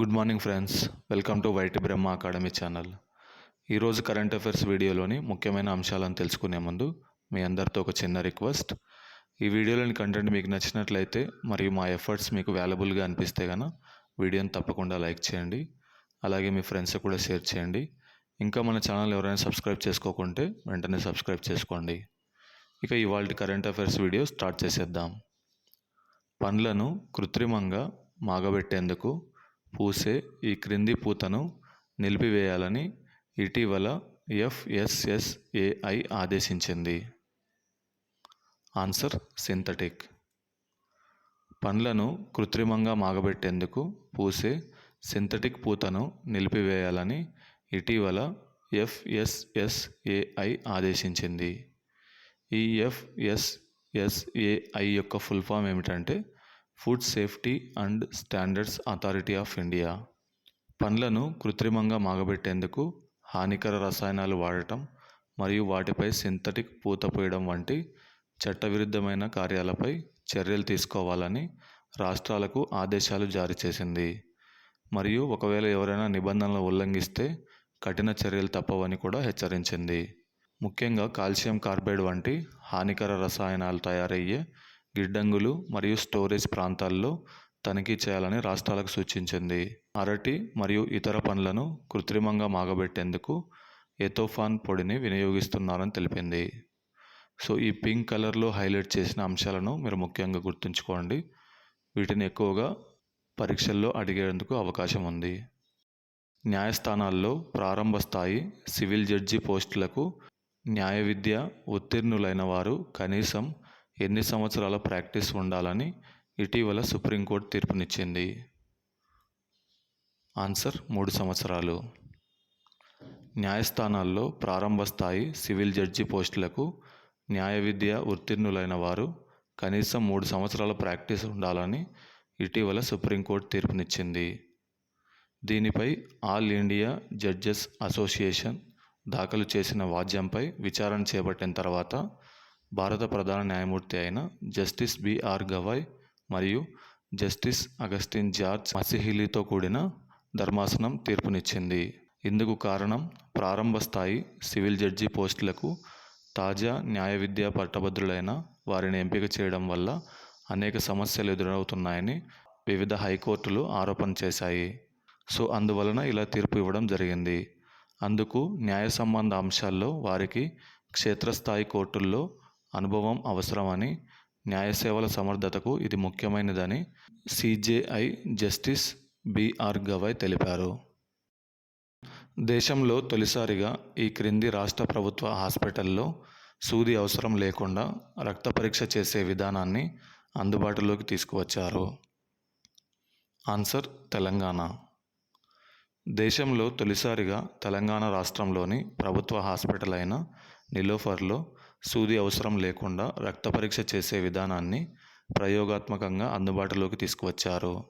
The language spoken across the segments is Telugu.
Good morning friends welcome to white Brahma academy channel ఈరోజు కరెంట్ అఫైర్స్ వీడియోలోని ముఖ్యమైన అంశాలను తెలుసుకునే ముందు మీ అందరితో ఒక చిన్న రిక్వెస్ట్ ఈ వీడియోలోని కంటెంట్ మీకు నచ్చినట్లయితే మరియు మా ఎఫర్ట్స్ మీకు వాల్యుబుల్గా అనిపిస్తే కనుక వీడియోని తప్పకుండా లైక్ చేయండి. అలాగే మీ ఫ్రెండ్స్ కూడా షేర్ చేయండి. ఇంకా మన ఛానల్ ఎవరైనా సబ్స్క్రైబ్ చేసుకోకుంటే వెంటనే సబ్స్క్రైబ్ చేసుకోండి. ఇక ఇవాళ కరెంట్ అఫైర్స్ వీడియో స్టార్ట్ చేసేద్దాం. పండ్లను కృత్రిమంగా మాగబెట్టేందుకు పూసే ఈ క్రింది పూతను నిలిపివేయాలని ఇటీవల ఎఫ్ఎస్ఎస్ఏఐ ఆదేశించింది. Answer synthetic. పండ్లను కృత్రిమంగా మాగబెట్టేందుకు పూసే సింథటిక్ పూతను నిలిపివేయాలని ఇటీవల ఎఫ్ఎస్ఎస్ఏఐ ఆదేశించింది. ఈ ఎఫ్ఎస్ఎస్ఏఐ యొక్క ఫుల్ ఫామ్ ఏమిటంటే food safety and standards authority of India. పండ్లను కృత్రిమంగా మాగబెట్టేందుకు హానికర రసాయనాలు వాడటం మరియు వాటిపై సింథటిక్ పూత పోయడం వంటి చట్టవిరుద్ధమైన కార్యాలపై చర్యలు తీసుకోవాలని రాష్ట్రాలకు ఆదేశాలు జారీ చేసింది. మరియు ఒకవేళ ఎవరైనా నిబంధనలు ఉల్లంఘిస్తే కఠిన చర్యలు తప్పవని కూడా హెచ్చరించింది. ముఖ్యంగా కాల్షియం కార్బైడ్ వంటి హానికర రసాయనాలు తయారయ్యే గిడ్డంగులు మరియు స్టోరేజ్ ప్రాంతాల్లో తనిఖీ చేయాలని రాష్ట్రాలకు సూచించింది. అరటి మరియు ఇతర పండ్లను కృత్రిమంగా మాగబెట్టేందుకు ఎథోఫాన్ పొడిని వినియోగిస్తున్నారని తెలిపింది. సో ఈ పింక్ కలర్లో హైలైట్ చేసిన అంశాలను మీరు ముఖ్యంగా గుర్తుంచుకోండి. వీటిని ఎక్కువగా పరీక్షల్లో అడిగేందుకు అవకాశం ఉంది. న్యాయస్థానాల్లో ప్రారంభ స్థాయి సివిల్ జడ్జి పోస్టులకు న్యాయ విద్య ఉత్తీర్ణులైన వారు కనీసం ఎన్ని సంవత్సరాల ప్రాక్టీస్ ఉండాలని ఇటీవల సుప్రీంకోర్టు తీర్పునిచ్చింది? ఆన్సర్ మూడు సంవత్సరాలు. న్యాయస్థానాల్లో ప్రారంభ స్థాయి సివిల్ జడ్జి పోస్టులకు న్యాయ విద్య ఉత్తీర్ణులైన వారు కనీసం మూడు సంవత్సరాల ప్రాక్టీస్ ఉండాలని ఇటీవల సుప్రీంకోర్టు తీర్పునిచ్చింది. దీనిపై ఆల్ ఇండియా జడ్జెస్ అసోసియేషన్ దాఖలు చేసిన వాద్యంపై విచారణ చేపట్టిన తర్వాత భారత ప్రధాన న్యాయమూర్తి అయిన జస్టిస్ బిఆర్ గవాయ్ మరియు జస్టిస్ అగస్టిన్ జార్జ్ మసిహిలీతో కూడిన ధర్మాసనం తీర్పునిచ్చింది. ఇందుకు కారణం ప్రారంభ స్థాయి సివిల్ జడ్జి పోస్టులకు తాజా న్యాయ విద్యా పట్టభద్రులైన వారిని ఎంపిక చేయడం వల్ల అనేక సమస్యలు ఎదురవుతున్నాయని వివిధ హైకోర్టులు ఆరోపణ చేశాయి. సో అందువలన ఇలా తీర్పు ఇవ్వడం జరిగింది. అందుకు న్యాయ సంబంధ అంశాల్లో వారికి క్షేత్రస్థాయి కోర్టుల్లో అనుభవం అవసరమని న్యాయ సేవల సమర్థతకు ఇది ముఖ్యమైనదని సిజేఐ జస్టిస్ బిఆర్ గవాయ్ తెలిపారు. దేశంలో తొలిసారిగా ఈ క్రింది రాష్ట్ర ప్రభుత్వ హాస్పిటల్లో సూది అవసరం లేకుండా రక్త పరీక్ష చేసే విధానాన్ని అందుబాటులోకి తీసుకువచ్చారు. ఆన్సర్ తెలంగాణ. దేశంలో తొలిసారిగా తెలంగాణ రాష్ట్రంలోని ప్రభుత్వ హాస్పిటల్ అయిన నిలోఫర్లో సూది అవసరం లేకుండా రక్త పరీక్ష చేసే విధానాన్ని ప్రయోగాత్మకంగా అందుబాటులోకి తీసుకువచ్చారు.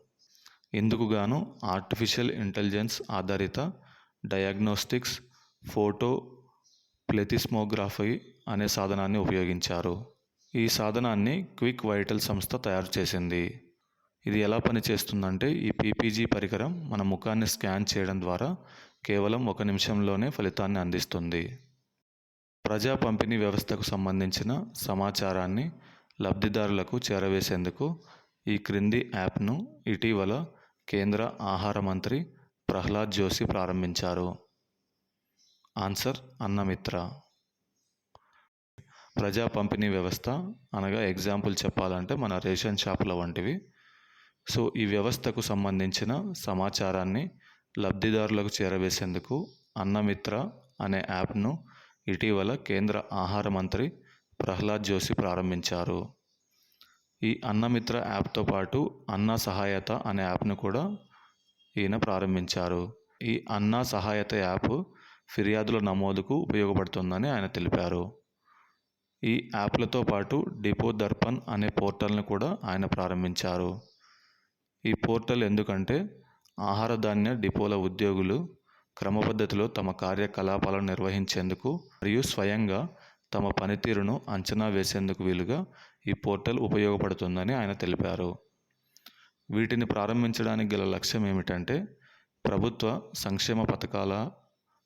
ఇందుకుగాను ఆర్టిఫిషియల్ ఇంటెలిజెన్స్ ఆధారిత డయాగ్నోస్టిక్స్ ఫోటో ప్లెతిస్మోగ్రఫీ అనే సాధనాన్ని ఉపయోగించారు. ఈ సాధనాన్ని క్విక్ వైటల్ సంస్థ తయారు చేసింది. ఇది ఎలా పనిచేస్తుందంటే ఈ పీపీజీ పరికరం మన ముఖాన్ని స్కాన్ చేయడం ద్వారా కేవలం ఒక నిమిషంలోనే ఫలితాన్ని అందిస్తుంది. ప్రజా పంపిణీ వ్యవస్థకు సంబంధించిన సమాచారాన్ని లబ్ధిదారులకు చేరవేసేందుకు ఈ క్రింది యాప్ను ఇటీవల కేంద్ర ఆహార మంత్రి ప్రహ్లాద్ జోషి ప్రారంభించారు. ఆన్సర్ అన్నమిత్ర. ప్రజా పంపిణీ వ్యవస్థ అనగా ఎగ్జాంపుల్ చెప్పాలంటే మన రేషన్ షాపుల వంటివి. సో ఈ వ్యవస్థకు సంబంధించిన సమాచారాన్ని లబ్ధిదారులకు చేరవేసేందుకు అన్నమిత్ర అనే యాప్ను ఇటీవల కేంద్ర ఆహార మంత్రి ప్రహ్లాద్ జోషి ప్రారంభించారు. ఈ అన్నమిత్ర యాప్తో పాటు అన్న సహాయత అనే యాప్ను కూడా ఈయన ప్రారంభించారు. ఈ అన్న సహాయత యాప్ ఫిర్యాదుల నమోదుకు ఉపయోగపడుతుందని ఆయన తెలిపారు. ఈ యాప్లతో పాటు డిపో దర్పణ్ అనే పోర్టల్ను కూడా ఆయన ప్రారంభించారు. ఈ పోర్టల్ ఎందుకంటే ఆహార ధాన్య డిపోల ఉద్యోగులు క్రమపద్ధతిలో తమ కార్యకలాపాలను నిర్వహించేందుకు మరియు స్వయంగా తమ పనితీరును అంచనా వేసేందుకు వీలుగా ఈ పోర్టల్ ఉపయోగపడుతుందని ఆయన తెలిపారు. వీటిని ప్రారంభించడానికి గల లక్ష్యం ఏమిటంటే ప్రభుత్వ సంక్షేమ పథకాల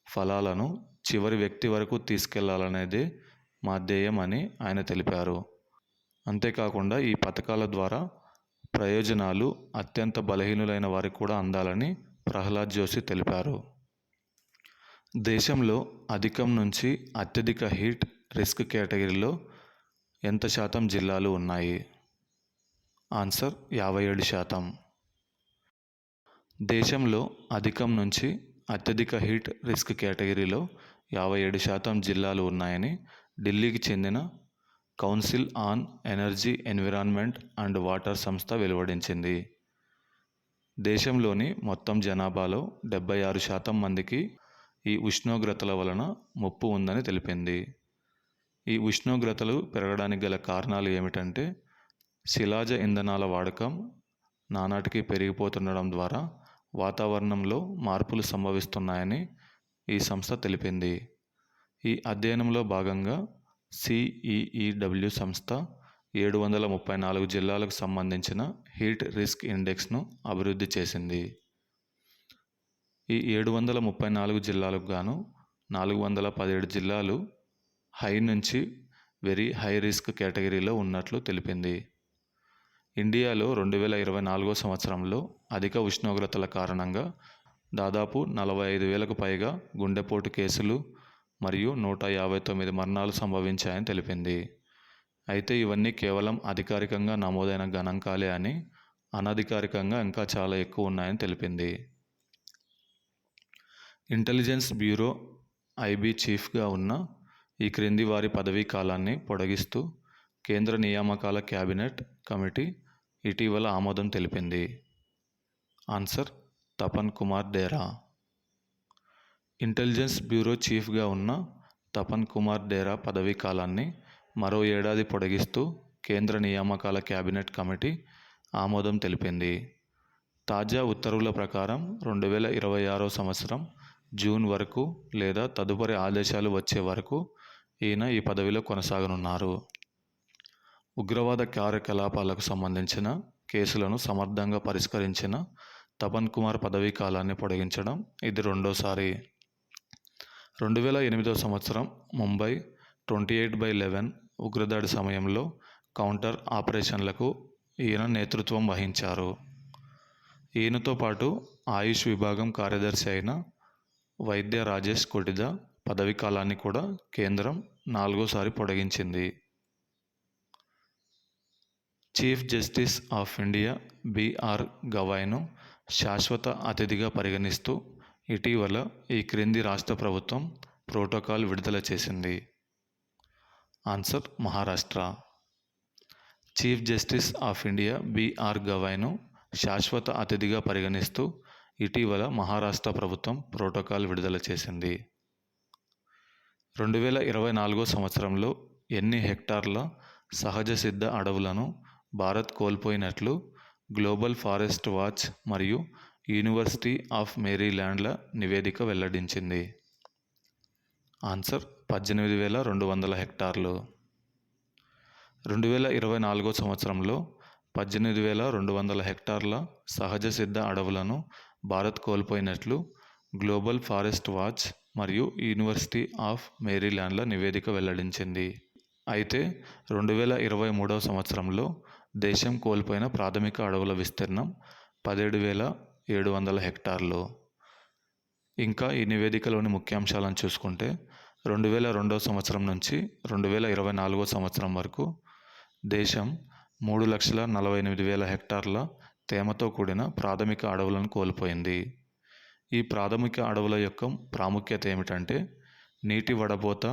ఫలాలను చివరి వ్యక్తి వరకు తీసుకెళ్ళాలనేది మా ధ్యేయం అని ఆయన తెలిపారు. అంతేకాకుండా ఈ పథకాల ద్వారా ప్రయోజనాలు అత్యంత బలహీనులైన వారికి కూడా అందాలని ప్రహ్లాద్ జోషి తెలిపారు. దేశంలో అధికం నుంచి అత్యధిక హీట్ రిస్క్ కేటగిరీలో ఎంత శాతం జిల్లాలు ఉన్నాయి? ఆన్సర్ యాభై ఏడు శాతం. దేశంలో అధికం నుంచి అత్యధిక హీట్ రిస్క్ కేటగిరీలో యాభై ఏడు శాతం జిల్లాలు ఉన్నాయని ఢిల్లీకి చెందిన council on energy environment and water సంస్థ వెలువడించింది. దేశంలోని మొత్తం జనాభాలో డెబ్బై ఆరు శాతం మందికి ఈ ఉష్ణోగ్రతల వలన ముప్పు ఉందని తెలిపింది. ఈ ఉష్ణోగ్రతలు పెరగడానికి గల కారణాలు ఏమిటంటే శిలాజ ఇంధనాల వాడకం నానాటికి పెరిగిపోతుండడం ద్వారా వాతావరణంలో మార్పులు సంభవిస్తున్నాయని ఈ సంస్థ తెలిపింది. ఈ అధ్యయనంలో భాగంగా సిఈఈడబ్ల్యూ సంస్థ ఏడు వందల ముప్పై నాలుగు జిల్లాలకు సంబంధించిన హీట్ రిస్క్ ఇండెక్స్ను అభివృద్ధి చేసింది. ఈ ఏడు వందల ముప్పై నాలుగు జిల్లాలకు గాను నాలుగు వందల పదిహేడు జిల్లాలు హై నుంచి వెరీ హై రిస్క్ కేటగిరీలో ఉన్నట్లు తెలిపింది. ఇండియాలో రెండు వేల ఇరవై నాలుగో సంవత్సరంలో అధిక ఉష్ణోగ్రతల కారణంగా దాదాపు నలభై ఐదు వేలకు పైగా గుండెపోటు కేసులు మరియు నూట యాభై తొమ్మిది మరణాలు సంభవించాయని తెలిపింది. అయితే ఇవన్నీ కేవలం అధికారికంగా నమోదైన గణాంకాలే అని అనధికారికంగా ఇంకా చాలా ఎక్కువ ఉన్నాయని తెలిపింది. ఇంటెలిజెన్స్ బ్యూరో ఐబీ చీఫ్గా ఉన్న ఈ క్రింది వారి పదవీ కాలాన్ని పొడిగిస్తూ కేంద్ర నియామకాల క్యాబినెట్ కమిటీ ఇటీవల ఆమోదం తెలిపింది. ఆన్సర్ తపన్ కుమార్ డేరా. ఇంటెలిజెన్స్ బ్యూరో చీఫ్గా ఉన్న తపన్ కుమార్ డేరా పదవీ కాలాన్ని మరో ఏడాది పొడిగిస్తూ కేంద్ర నియామకాల క్యాబినెట్ కమిటీ ఆమోదం తెలిపింది. తాజా ఉత్తర్వుల ప్రకారం రెండు వేల ఇరవై ఆరో సంవత్సరం జూన్ వరకు లేదా తదుపరి ఆదేశాలు వచ్చే వరకు ఈయన ఈ పదవిలో కొనసాగనున్నారు. ఉగ్రవాద కార్యకలాపాలకు సంబంధించిన కేసులను సమర్థంగా పరిష్కరించిన తపన్ కుమార్ పదవీ కాలాన్ని పొడిగించడం ఇది రెండోసారి. రెండు వేల ఎనిమిదో సంవత్సరం Mumbai twenty eight by eleven ఉగ్రదాడి సమయంలో కౌంటర్ ఆపరేషన్లకు ఈయన నేతృత్వం వహించారు. ఈయనతో పాటు ఆయుష్ విభాగం కార్యదర్శి అయిన వైద్య రాజేష్ కొటిద పదవీ కాలాన్ని కూడా కేంద్రం నాలుగోసారి పొడిగించింది. Chief justice of India BR గవాయ్ను శాశ్వత అతిథిగా పరిగణిస్తూ ఇటీవల ఈ క్రింది రాష్ట్ర ప్రభుత్వం ప్రోటోకాల్ విడుదల చేసింది. Answer Maharashtra. Chief justice of India BR గవాయ్ను శాశ్వత అతిథిగా పరిగణిస్తూ ఇటీవల మహారాష్ట్ర ప్రభుత్వం ప్రోటోకాల్ విడుదల చేసింది. రెండు వేల ఇరవై నాలుగో సంవత్సరంలో ఎన్ని హెక్టార్ల సహజ సిద్ధ అడవులను భారత్ కోల్పోయినట్లు గ్లోబల్ ఫారెస్ట్ వాచ్ మరియు యూనివర్సిటీ ఆఫ్ మేరీల్యాండ్ల నివేదిక వెల్లడించింది. ఆన్సర్ పద్దెనిమిది వేల రెండు వందల హెక్టార్లు. రెండు వేల ఇరవై నాలుగో సంవత్సరంలో పద్దెనిమిది వేల రెండు వందల హెక్టార్ల సహజ సిద్ధ అడవులను భారత్ కోల్పోయినట్లు గ్లోబల్ ఫారెస్ట్ వాచ్ మరియు యూనివర్సిటీ ఆఫ్ మేరీల్యాండ్ల నివేదిక వెల్లడించింది. అయితే రెండు వేల ఇరవై మూడవ సంవత్సరంలో దేశం కోల్పోయిన ప్రాథమిక అడవుల విస్తీర్ణం పదిహేడు వేల ఏడు వందల హెక్టార్లు. ఇంకా ఈ నివేదికలోని ముఖ్యాంశాలను చూసుకుంటే రెండు వేల రెండవ సంవత్సరం నుంచి రెండు వేల ఇరవై నాలుగో సంవత్సరం వరకు దేశం మూడు లక్షల నలభై ఎనిమిది వేల హెక్టార్ల తేమతో కూడిన ప్రాథమిక అడవులను కోల్పోయింది. ఈ ప్రాథమిక అడవుల యొక్క ప్రాముఖ్యత ఏమిటంటే నీటి వడబోత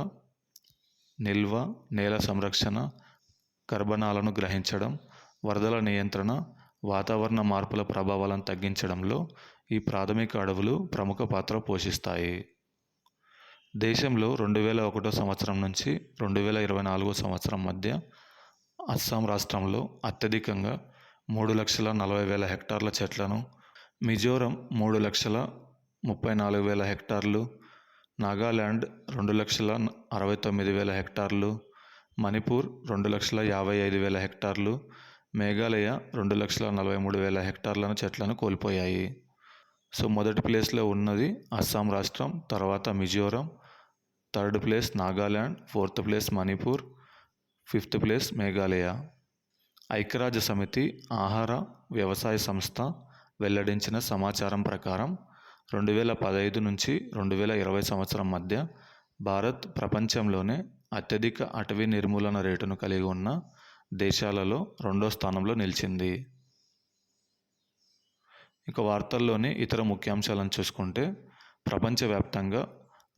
నిల్వ నేల సంరక్షణ కర్బనాలను గ్రహించడం వరదల నియంత్రణ వాతావరణ మార్పుల ప్రభావాలను తగ్గించడంలో ఈ ప్రాథమిక అడవులు ప్రముఖ పాత్ర పోషిస్తాయి. దేశంలో రెండు వేల ఒకటో సంవత్సరం నుంచి రెండు వేల ఇరవై నాలుగో సంవత్సరం మధ్య అస్సాం రాష్ట్రంలో అత్యధికంగా మూడు లక్షల నలభై వేల హెక్టార్ల చెట్లను మిజోరం మూడు లక్షల ముప్పై నాలుగు వేల హెక్టార్లు నాగాల్యాండ్ రెండు లక్షల అరవై తొమ్మిది వేల హెక్టార్లు మణిపూర్ రెండు లక్షల యాభై ఐదు వేల హెక్టార్లు మేఘాలయ రెండు లక్షల నలభై మూడు వేల హెక్టార్లను చెట్లను కోల్పోయాయి. సో మొదటి ప్లేస్లో ఉన్నది అస్సాం రాష్ట్రం తర్వాత Mizoram third place Nagaland fourth place Manipur fifth place Meghalaya. ఐక్యరాజ్య సమితి ఆహార వ్యవసాయ సంస్థ వెల్లడించిన సమాచారం ప్రకారం రెండు వేల పదహైదు నుంచి రెండు వేల ఇరవై సంవత్సరం మధ్య భారత్ ప్రపంచంలోనే అత్యధిక అటవీ నిర్మూలన రేటును కలిగి ఉన్న దేశాలలో రెండో స్థానంలో నిలిచింది. ఇక వార్తల్లోని ఇతర ముఖ్యాంశాలను చూసుకుంటే ప్రపంచవ్యాప్తంగా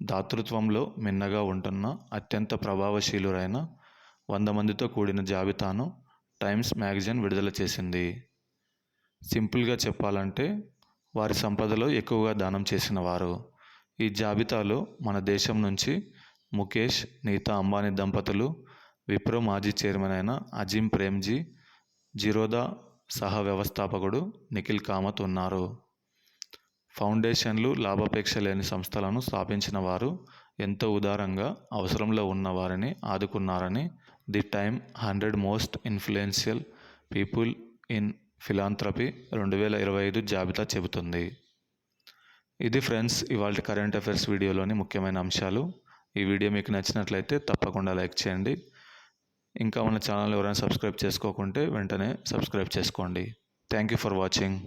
దాతృత్వంలో మిన్నగా ఉంటున్న అత్యంత ప్రభావశీలురైన వంద మందితో కూడిన జాబితాను టైమ్స్ మ్యాగజైన్ విడుదల చేసింది. సింపుల్గా చెప్పాలంటే వారి సంపదలో ఎక్కువగా దానం చేసిన వారు. ఈ జాబితాలో మన దేశం నుంచి ముఖేష్ నీతా అంబానీ దంపతులు విప్రో మాజీ చైర్మన్ అయిన అజీం ప్రేమ్జీ జిరోదా సహ వ్యవస్థాపకుడు నిఖిల్ కామత్ ఉన్నారు. ఫౌండేషన్లు లాభాపేక్ష లేని సంస్థలను స్థాపించిన వారు ఎంతో ఉదారంగా అవసరంలో ఉన్న వారిని ఆదుకున్నారని the time hundred most influential people in philanthropy రెండు వేల ఇరవై ఐదు జాబితా చెబుతుంది. ఇది ఫ్రెండ్స్ ఇవాళ కరెంట్ అఫైర్స్ వీడియోలోని ముఖ్యమైన అంశాలు. ఈ వీడియో మీకు నచ్చినట్లయితే తప్పకుండా లైక్ చేయండి. ఇంకా మన ఛానల్ ఎవరైనా సబ్స్క్రైబ్ చేసుకోకుంటే వెంటనే సబ్స్క్రైబ్ చేసుకోండి. Thank you for watching.